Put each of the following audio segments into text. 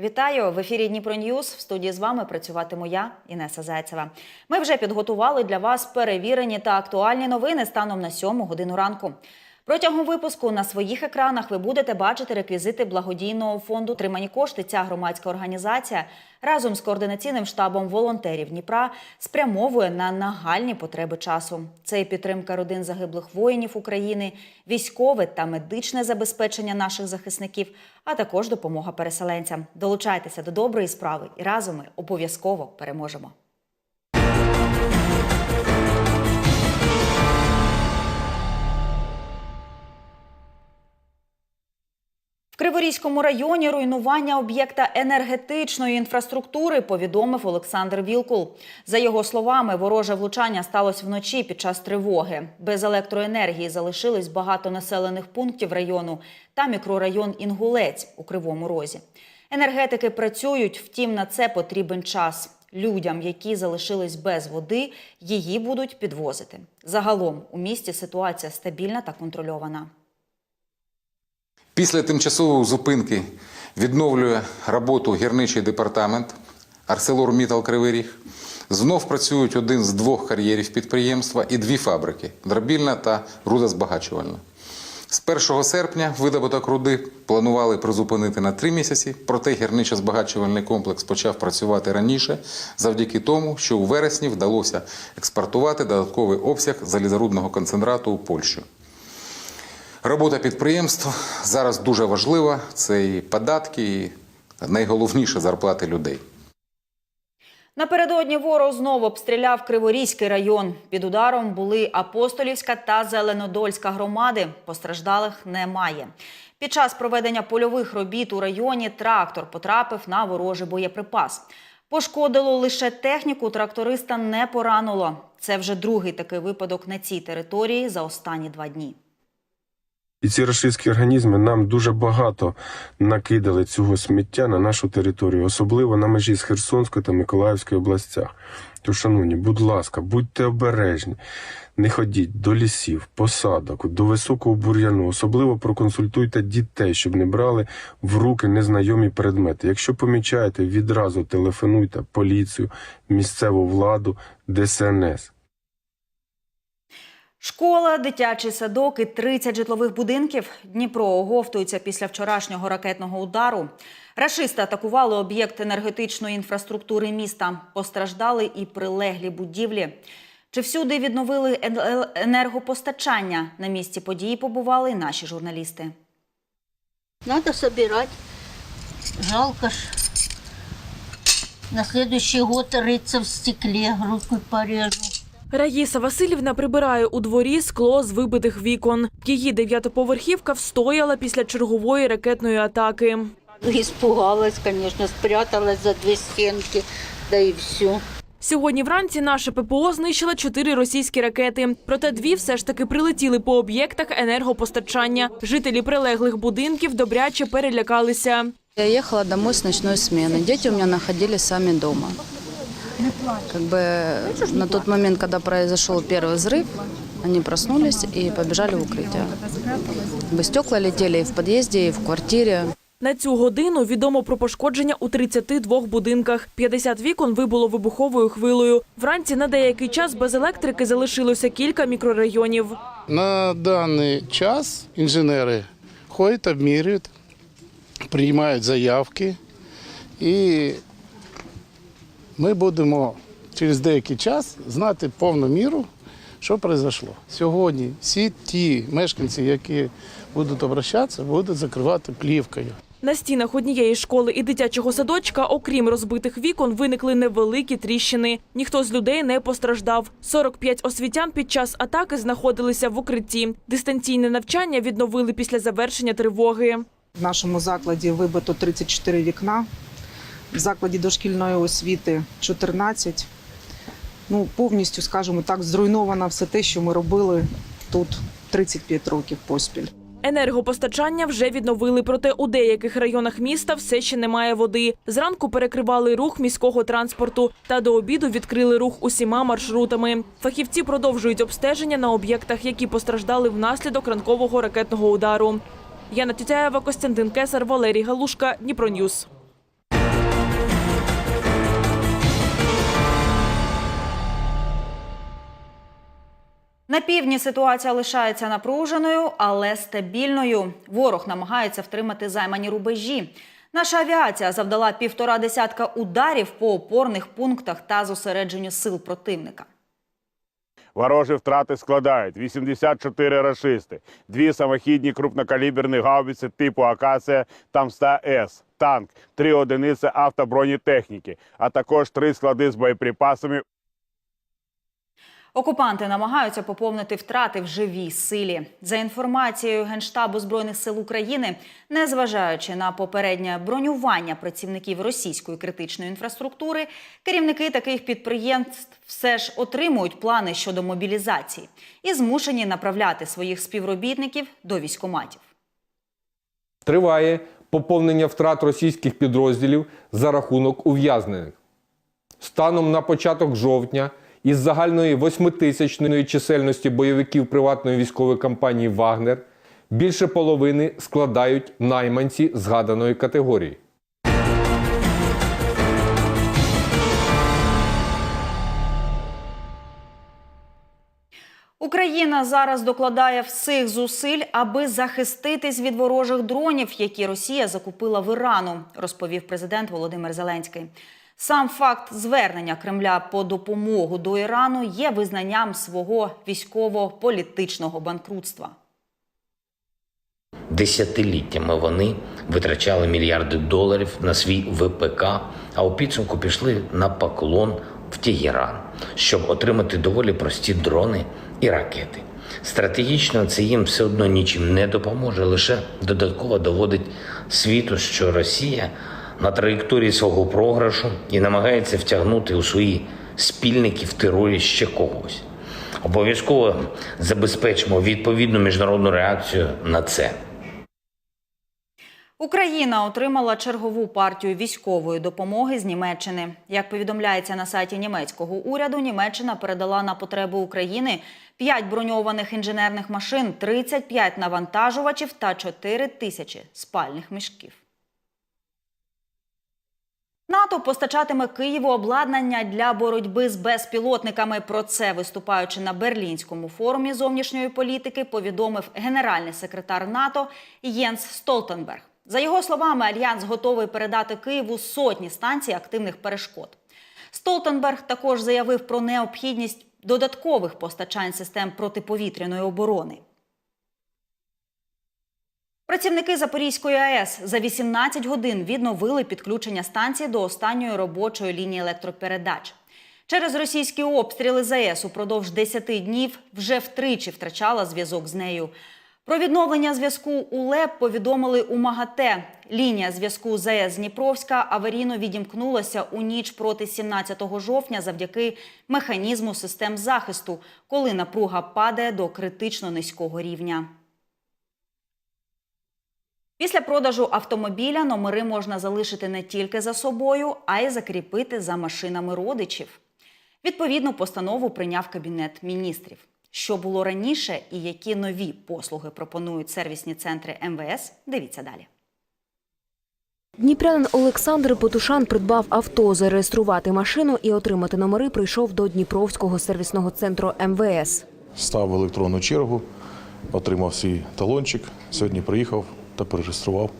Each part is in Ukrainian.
Вітаю в ефірі Дніпро Ньюз. В студії з вами працюватиму я, Інеса Зайцева. Ми вже підготували для вас перевірені та актуальні новини станом на 7 годину ранку. Протягом випуску на своїх екранах ви будете бачити реквізити благодійного фонду. Тримані кошти ця громадська організація разом з координаційним штабом волонтерів Дніпра спрямовує на нагальні потреби часу. Це і підтримка родин загиблих воїнів України, військове та медичне забезпечення наших захисників, а також допомога переселенцям. Долучайтеся до доброї справи, і разом ми обов'язково переможемо. Криворізькому районі руйнування об'єкта енергетичної інфраструктури повідомив Олександр Вілкул. За його словами, вороже влучання сталося вночі під час тривоги. Без електроенергії залишились багато населених пунктів району та мікрорайон Інгулець у Кривому Розі. Енергетики працюють, втім на це потрібен час. Людям, які залишились без води, її будуть підвозити. Загалом у місті ситуація стабільна та контрольована. Після тимчасової зупинки відновлює роботу гірничий департамент ArcelorMittal Кривий Ріг. Знов працюють один з двох кар'єрів підприємства і дві фабрики дробільна та рудозбагачувальна. З 1 серпня видобуток руди планували призупинити на три місяці, проте гірничо-збагачувальний комплекс почав працювати раніше завдяки тому, що у вересні вдалося експортувати додатковий обсяг залізорудного концентрату у Польщу. Робота підприємств зараз дуже важлива. Це і податки, і найголовніше зарплати людей. Напередодні ворог знову обстріляв Криворізький район. Під ударом були Апостолівська та Зеленодольська громади. Постраждалих немає. Під час проведення польових робіт у районі трактор потрапив на ворожий боєприпас. Пошкодило лише техніку, тракториста не поранило. Це вже другий такий випадок на цій території за останні два дні. І ці рашистські організми нам дуже багато накидали цього сміття на нашу територію, особливо на межі з Херсонської та Миколаївської областях. То, шановні, будь ласка, будьте обережні, не ходіть до лісів, посадок, до високого бур'яну. Особливо проконсультуйте дітей, щоб не брали в руки незнайомі предмети. Якщо помічаєте, відразу телефонуйте поліцію, місцеву владу, ДСНС. Школа, дитячий садок і 30 житлових будинків. Дніпро оговтується після вчорашнього ракетного удару. Рашисти атакували об'єкт енергетичної інфраструктури міста. Постраждали і прилеглі будівлі. Чи всюди відновили енергопостачання? На місці події побували і наші журналісти. Надо собирать. Жалко ж. На следующий год рыться в стекле, руку порежу. Раїса Васильівна прибирає у дворі скло з вибитих вікон. Її дев'ятоповерхівка встояла після чергової ракетної атаки. Испугалась, конечно, спряталась за две стенки, да и все. Сьогодні вранці наше ППО знищило чотири російські ракети. Проте дві все ж таки прилетіли по об'єктах енергопостачання. Жителі прилеглих будинків добряче перелякалися. Я ехала домой с ночной смены. Дети у меня находились сами дома. Как бы на тот момент, когда произошел первый взрыв, они проснулись и побежали в укрытие. Как бы стекла летели и в подъезде, и в квартире. На цю годину відомо про пошкодження у 32 будинках. 50 вікон вибуло вибуховою хвилею. Вранці на деякий час без електрики залишилося кілька мікрорайонів. На даний час інженери ходять, обмірюють, приймають заявки, і ми будемо через деякий час знати повну міру, що пройшло. Сьогодні всі ті мешканці, які будуть обращатися, будуть закривати плівкою. На стінах однієї школи і дитячого садочка, окрім розбитих вікон, виникли невеликі тріщини. Ніхто з людей не постраждав. 45 освітян під час атаки знаходилися в укритті. Дистанційне навчання відновили після завершення тривоги. В нашому закладі вибито 34 вікна, в закладі дошкільної освіти 14. Ну, повністю, скажімо так, зруйновано все те, що ми робили тут 35 років поспіль. Енергопостачання вже відновили, проте у деяких районах міста все ще немає води. Зранку перекривали рух міського транспорту та до обіду відкрили рух усіма маршрутами. Фахівці продовжують обстеження на об'єктах, які постраждали внаслідок ранкового ракетного удару. Яна Тютяєва, Костянтин Кесар, Валерій Галушка, Дніпроньюз. На півдні ситуація лишається напруженою, але стабільною. Ворог намагається втримати займані рубежі. Наша авіація завдала півтора десятка ударів по опорних пунктах та зосередженню сил противника. Ворожі втрати складають 84 рашисти, дві самохідні крупнокаліберні гаубиці типу Акація Там-100С, танк, три одиниці автобронетехніки, а також три склади з боєприпасами Окупанти намагаються поповнити втрати в живій силі. За інформацією Генштабу Збройних сил України, незважаючи на попереднє бронювання працівників російської критичної інфраструктури, керівники таких підприємств все ж отримують плани щодо мобілізації і змушені направляти своїх співробітників до військоматів. Триває поповнення втрат російських підрозділів за рахунок ув'язнених. Станом на початок жовтня із загальної восьмитисячної чисельності бойовиків приватної військової компанії Вагнер більше половини складають найманці згаданої категорії. Україна зараз докладає всіх зусиль, аби захиститись від ворожих дронів, які Росія закупила в Ірану, розповів президент Володимир Зеленський. Сам факт звернення Кремля по допомогу до Ірану є визнанням свого військово-політичного банкрутства. Десятиліттями вони витрачали мільярди доларів на свій ВПК, а у підсумку пішли на поклон в Тегеран, щоб отримати доволі прості дрони і ракети. Стратегічно це їм все одно нічим не допоможе, лише додатково доводить світу, що Росія на траєкторії свого програшу і намагається втягнути у свої спільники в терорі ще когось. Обов'язково забезпечимо відповідну міжнародну реакцію на це. Україна отримала чергову партію військової допомоги з Німеччини. Як повідомляється на сайті німецького уряду, Німеччина передала на потреби України 5 броньованих інженерних машин, 35 навантажувачів та 4 тисячі спальних мішків. НАТО постачатиме Києву обладнання для боротьби з безпілотниками. Про це, виступаючи на берлінському форумі зовнішньої політики, повідомив генеральний секретар НАТО Єнс Столтенберг. За його словами, альянс готовий передати Києву сотні станцій активних перешкод. Столтенберг також заявив про необхідність додаткових постачань систем протиповітряної оборони. Працівники Запорізької АЕС за 18 годин відновили підключення станції до останньої робочої лінії електропередач. Через російські обстріли ЗАЕС упродовж 10 днів вже втричі втрачала зв'язок з нею. Про відновлення зв'язку у ЛЕП повідомили у МАГАТЕ. Лінія зв'язку ЗАЕС Дніпровська аварійно відімкнулася у ніч проти 17 жовтня завдяки механізму систем захисту, коли напруга падає до критично низького рівня. Після продажу автомобіля номери можна залишити не тільки за собою, а й закріпити за машинами родичів. Відповідну постанову прийняв Кабінет міністрів. Що було раніше і які нові послуги пропонують сервісні центри МВС, дивіться далі. Дніпрянин Олександр Потушан придбав авто, зареєструвати машину і отримати номери прийшов до Дніпровського сервісного центру МВС. Став в електронну чергу, отримав свій талончик. Сьогодні приїхав та перереєстрував.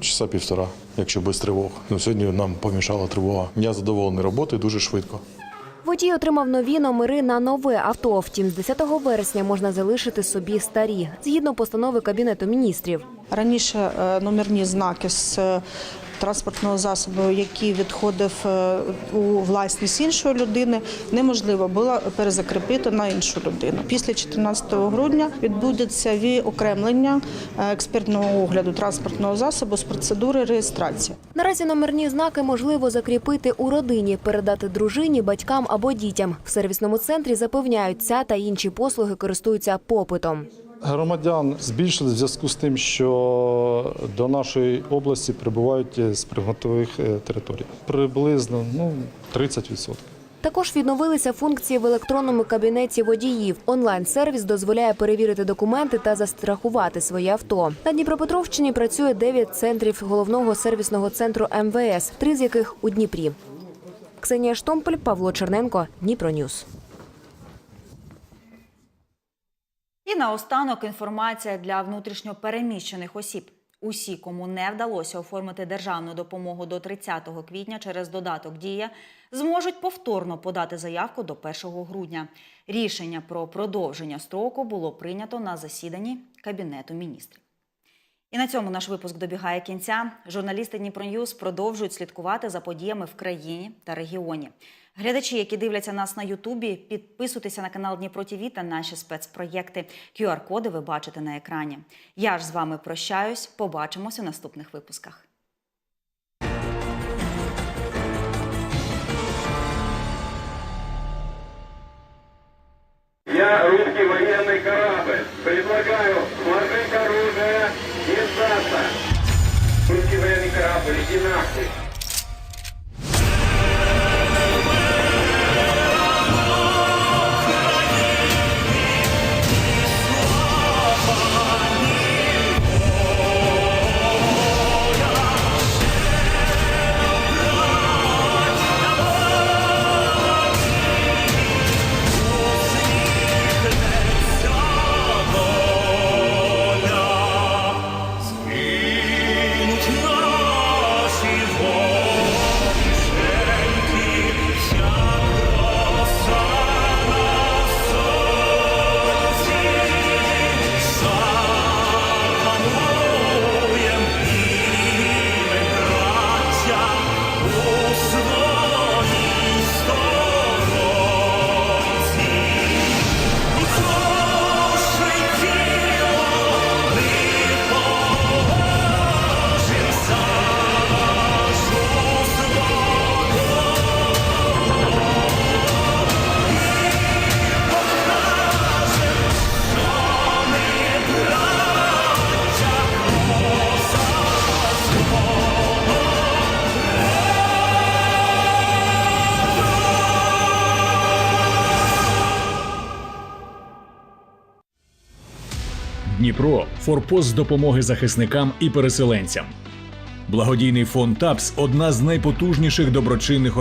Часа півтора, якщо без тривог. Ну, сьогодні нам помішала тривога. Я задоволений роботою дуже швидко. Водій отримав нові номери на нове авто. Втім, з 10 вересня можна залишити собі старі, згідно постанови Кабінету міністрів. Раніше е, номерні знаки з е, транспортного засобу, який відходив е, у власність іншої людини, неможливо було перезакріпити на іншу людину. Після 14 грудня відбудеться відокремлення е, експертного огляду транспортного засобу з процедури реєстрації. Наразі номерні знаки можливо закріпити у родині, передати дружині, батькам або дітям. В сервісному центрі запевняють, ця та інші послуги користуються попитом. Громадян збільшили в зв'язку з тим, що до нашої області прибувають з приготових е, територій. Приблизно ну, 30%. Також відновилися функції в електронному кабінеті водіїв. Онлайн-сервіс дозволяє перевірити документи та застрахувати своє авто. На Дніпропетровщині працює 9 центрів головного сервісного центру МВС, три з яких у Дніпрі. Ксенія Штомпель, Павло Черненко, Дніпро Ньюс. Наостанок інформація для внутрішньо переміщених осіб. Усі, кому не вдалося оформити державну допомогу до 30 квітня через додаток Дія, зможуть повторно подати заявку до 1 грудня. Рішення про продовження строку було прийнято на засіданні Кабінету міністрів. І на цьому наш випуск добігає кінця. Журналісти Дніпроньюз продовжують слідкувати за подіями в країні та регіоні. Глядачі, які дивляться нас на Ютубі, підписуйтеся на канал Дніпро ТІВІ та наші спецпроєкти. QR-коди ви бачите на екрані. Я ж з вами прощаюсь. Побачимось у наступних випусках. Я русский военный корабль. Предлагаю сложить оружие и сдаться. Русский военный корабль, иди нахуй. Дніпро форпост з допомоги захисникам і переселенцям. Благодійний фонд ТАПС одна з найпотужніших доброчинних